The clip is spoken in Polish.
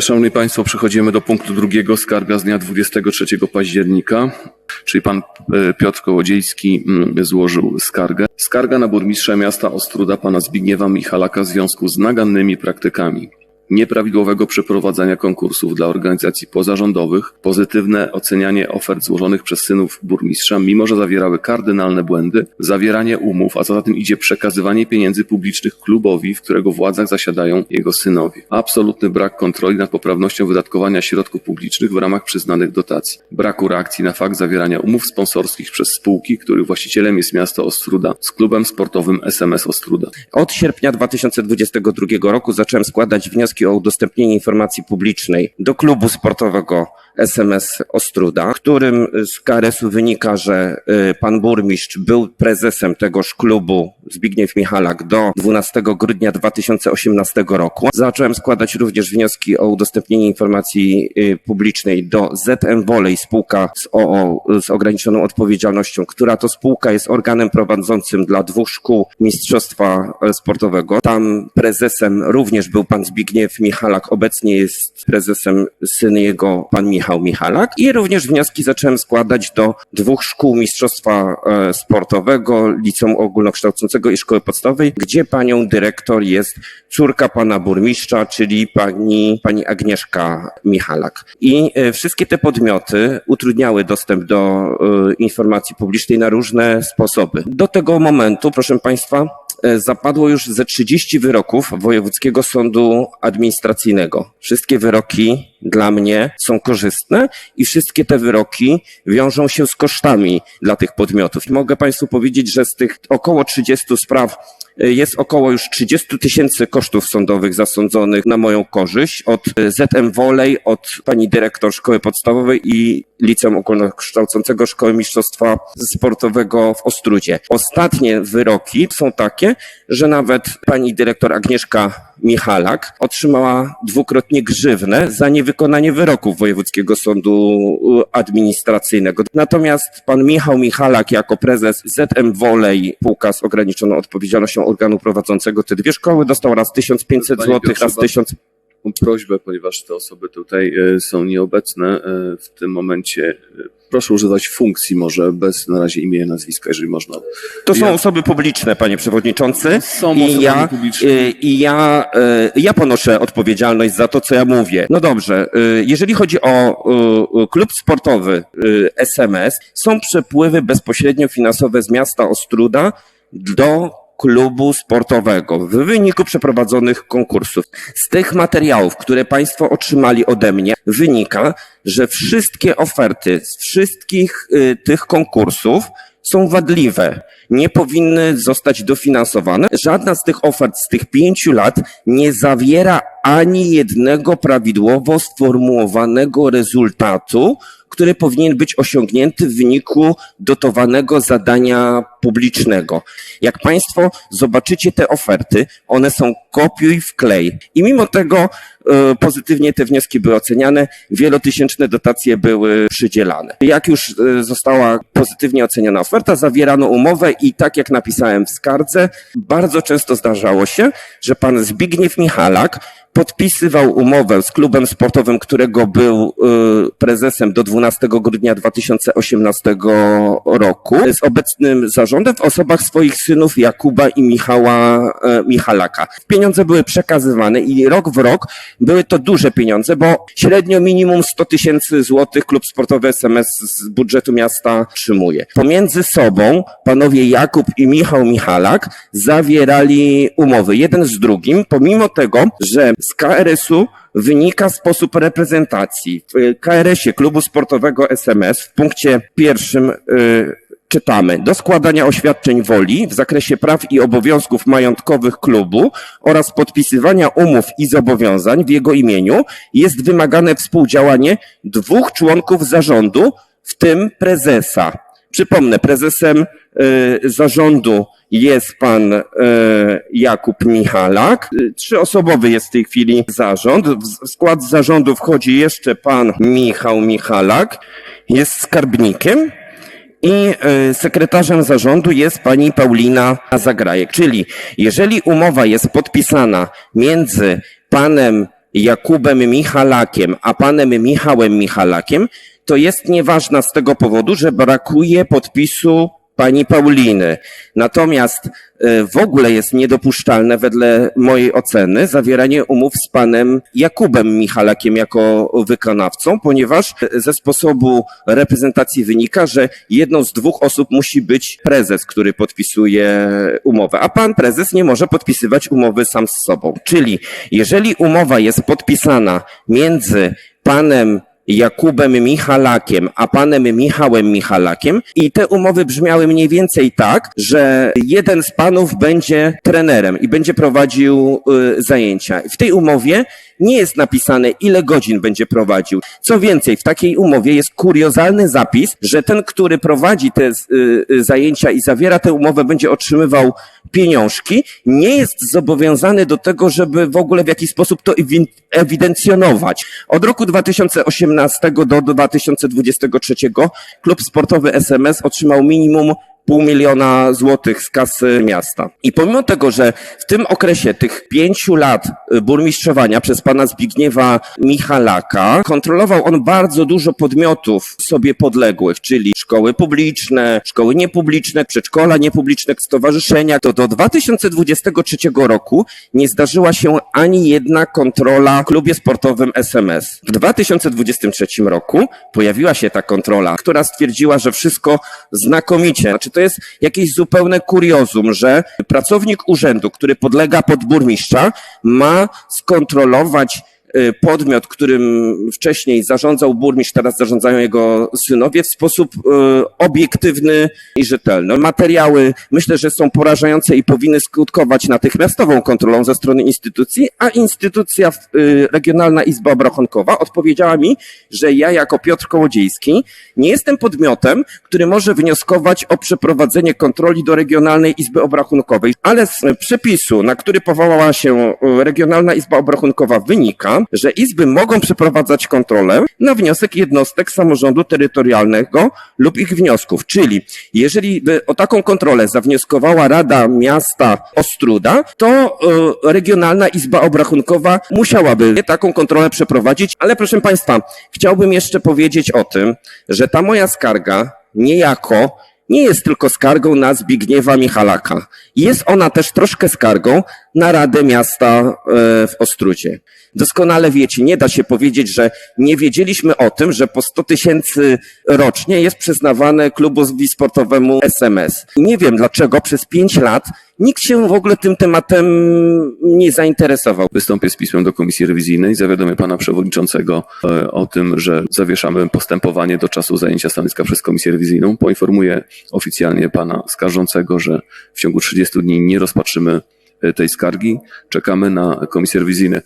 Szanowni Państwo, przechodzimy do punktu drugiego. Skarga z dnia 23 października, czyli pan e, Piotr Kołodziejski mm, złożył skargę. Skarga na burmistrza miasta Ostruda pana Zbigniewa Michalaka w związku z nagannymi praktykami nieprawidłowego przeprowadzania konkursów dla organizacji pozarządowych, pozytywne ocenianie ofert złożonych przez synów burmistrza, mimo że zawierały kardynalne błędy, zawieranie umów, a co za tym idzie przekazywanie pieniędzy publicznych klubowi, w którego władzach zasiadają jego synowie. Absolutny brak kontroli nad poprawnością wydatkowania środków publicznych w ramach przyznanych dotacji. Braku reakcji na fakt zawierania umów sponsorskich przez spółki, których właścicielem jest miasto Ostruda z klubem sportowym SMS Ostruda. Od sierpnia 2022 roku zacząłem składać wnioski o udostępnienie informacji publicznej do klubu sportowego SMS Ostruda, którym z KRS-u wynika, że y, pan burmistrz był prezesem tegoż klubu Zbigniew Michalak do 12 grudnia 2018 roku. Zacząłem składać również wnioski o udostępnienie informacji y, publicznej do ZM Wolej, spółka z OO z ograniczoną odpowiedzialnością, która to spółka jest organem prowadzącym dla dwóch szkół mistrzostwa sportowego. Tam prezesem również był pan Zbigniew Michalak, obecnie jest prezesem syn jego, pan Michał Michalak. I również wnioski zacząłem składać do dwóch szkół mistrzostwa e, sportowego, liceum ogólnokształcącego i szkoły podstawowej, gdzie panią dyrektor jest córka pana burmistrza, czyli pani, pani Agnieszka Michalak. I e, wszystkie te podmioty utrudniały dostęp do e, informacji publicznej na różne sposoby. Do tego momentu, proszę państwa, zapadło już ze 30 wyroków Wojewódzkiego Sądu Administracyjnego. Wszystkie wyroki dla mnie są korzystne i wszystkie te wyroki wiążą się z kosztami dla tych podmiotów. Mogę Państwu powiedzieć, że z tych około 30 spraw jest około już 30 tysięcy kosztów sądowych zasądzonych na moją korzyść od y, ZM Wolej, od pani dyrektor szkoły podstawowej i liceum ogólnokształcącego Szkoły Mistrzostwa Sportowego w Ostrudzie. Ostatnie wyroki są takie, że nawet pani dyrektor Agnieszka Michalak otrzymała dwukrotnie grzywnę za niewykonanie wyroków Wojewódzkiego Sądu Administracyjnego. Natomiast pan Michał Michalak jako prezes ZM Wolej, spółka z ograniczoną odpowiedzialnością organu prowadzącego te dwie szkoły, dostał raz 1500 Panie zł, raz ba- 1000 Mam prośbę, ponieważ te osoby tutaj e, są nieobecne e, w tym momencie. Proszę używać funkcji może bez na razie imienia, nazwiska, jeżeli można. To są Ja- osoby publiczne, panie przewodniczący. Są I ja, publicznymi. y, I ja, y, ja ponoszę odpowiedzialność za to, co ja mówię. No dobrze, y, jeżeli chodzi o klub sportowy SMS, są przepływy bezpośrednio finansowe z miasta Ostruda do klubu sportowego w wyniku przeprowadzonych konkursów. Z tych materiałów, które Państwo otrzymali ode mnie, wynika, że wszystkie oferty z wszystkich y, tych konkursów są wadliwe, nie powinny zostać dofinansowane. Żadna z tych ofert z tych pięciu lat nie zawiera ani jednego prawidłowo sformułowanego rezultatu, który powinien być osiągnięty w wyniku dotowanego zadania publicznego. Jak Państwo zobaczycie te oferty, one są kopiuj wklej. I mimo tego e, pozytywnie te wnioski były oceniane, wielotysięczne dotacje były przydzielane. Jak już e, została pozytywnie oceniona oferta, zawierano umowę i tak jak napisałem w skardze, bardzo często zdarzało się, że pan Zbigniew Michalak podpisywał umowę z klubem sportowym, którego był y, prezesem do 12 grudnia 2018 roku, z obecnym zarządem w osobach swoich synów Jakuba i Michała e, Michalaka. Pieniądze były przekazywane i rok w rok były to duże pieniądze, bo średnio minimum 100 tysięcy złotych klub sportowy SMS z budżetu miasta otrzymuje. Pomiędzy sobą panowie Jakub i Michał Michalak zawierali umowy jeden z drugim, pomimo tego, że z KRS-u wynika sposób reprezentacji. W KRS-ie klubu sportowego SMS w punkcie pierwszym y, czytamy do składania oświadczeń woli w zakresie praw i obowiązków majątkowych klubu oraz podpisywania umów i zobowiązań w jego imieniu jest wymagane współdziałanie dwóch członków zarządu, w tym prezesa. Przypomnę, prezesem y, zarządu jest pan y, Jakub Michalak. Y, Trzyosobowy jest w tej chwili zarząd. W skład zarządu wchodzi jeszcze pan Michał Michalak. Jest skarbnikiem. I sekretarzem zarządu jest pani Paulina Zagrajek. Czyli jeżeli umowa jest podpisana między panem Jakubem Michalakiem, a panem Michałem Michalakiem, to jest nieważna z tego powodu, że brakuje podpisu pani Pauliny. Natomiast e, w ogóle jest niedopuszczalne wedle mojej oceny zawieranie umów z panem Jakubem Michalakiem jako wykonawcą, ponieważ e, ze sposobu reprezentacji wynika, że jedną z dwóch osób musi być prezes, który podpisuje umowę, a pan prezes nie może podpisywać umowy sam z sobą. Czyli jeżeli umowa jest podpisana między panem Jakubem Michalakiem, a panem Michałem Michalakiem i te umowy brzmiały mniej więcej tak, że jeden z panów będzie trenerem i będzie prowadził y, zajęcia. W tej umowie nie jest napisane, ile godzin będzie prowadził. Co więcej, w takiej umowie jest kuriozalny zapis, że ten, który prowadzi te y, y, zajęcia i zawiera tę umowę, będzie otrzymywał pieniążki, nie jest zobowiązany do tego, żeby w ogóle w jakiś sposób to ewi- ewidencjonować. Od roku 2018 do 2023 klub sportowy SMS otrzymał minimum pół miliona złotych z kasy miasta. I pomimo tego, że w tym okresie tych pięciu lat y, burmistrzowania przez pana Zbigniewa Michalaka kontrolował on bardzo dużo podmiotów sobie podległych, czyli szkoły publiczne, szkoły niepubliczne, przedszkola niepubliczne, stowarzyszenia, to do 2023 roku nie zdarzyła się ani jedna kontrola w klubie sportowym SMS. W 2023 roku pojawiła się ta kontrola, która stwierdziła, że wszystko znakomicie. Znaczy to jest jakieś zupełne kuriozum, że pracownik urzędu, który podlega pod burmistrza, ma skontrolować podmiot, którym wcześniej zarządzał burmistrz, teraz zarządzają jego synowie w sposób y, obiektywny i rzetelny. Materiały myślę, że są porażające i powinny skutkować natychmiastową kontrolą ze strony instytucji, a instytucja y, Regionalna Izba Obrachunkowa odpowiedziała mi, że ja jako Piotr Kołodziejski nie jestem podmiotem, który może wnioskować o przeprowadzenie kontroli do Regionalnej Izby Obrachunkowej, ale z przepisu, na który powołała się y, Regionalna Izba Obrachunkowa wynika, że izby mogą przeprowadzać kontrolę na wniosek jednostek samorządu terytorialnego lub ich wniosków. Czyli jeżeli by o taką kontrolę zawnioskowała Rada Miasta Ostruda, to y, Regionalna Izba Obrachunkowa musiałaby taką kontrolę przeprowadzić. Ale proszę Państwa, chciałbym jeszcze powiedzieć o tym, że ta moja skarga niejako nie jest tylko skargą na Zbigniewa Michalaka. Jest ona też troszkę skargą na Radę Miasta e, w Ostrudzie. Doskonale wiecie, nie da się powiedzieć, że nie wiedzieliśmy o tym, że po 100 tysięcy rocznie jest przyznawane klubowi sportowemu SMS. Nie wiem dlaczego przez 5 lat nikt się w ogóle tym tematem nie zainteresował. Wystąpię z pismem do Komisji Rewizyjnej, zawiadomię pana przewodniczącego e, o tym, że zawieszamy postępowanie do czasu zajęcia stanowiska przez Komisję Rewizyjną. Poinformuję oficjalnie pana skarżącego, że w ciągu 30 dni nie rozpatrzymy e, tej skargi. Czekamy na Komisję Rewizyjną.